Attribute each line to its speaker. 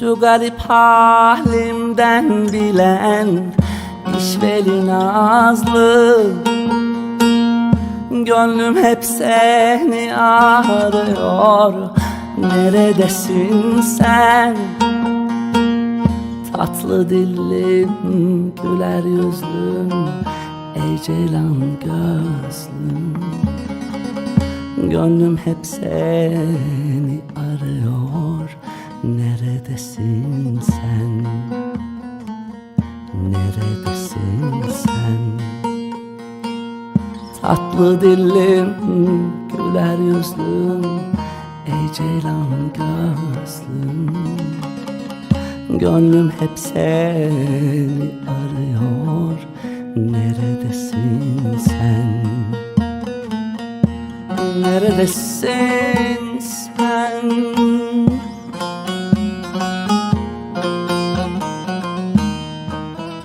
Speaker 1: garip halimden bilen İşveli Nazlı. Gönlüm hep seni arıyor. Neredesin sen? Tatlı dillim, güler yüzlüm Ey ceylan gözlüm. Gönlüm hep seni arıyor Neredesin sen? Neredesin sen? Tatlı dillim, güler yüzlüm Ey ceylan gözlüm Gönlüm hep seni arıyor Neredesin sen? Neredesin sen?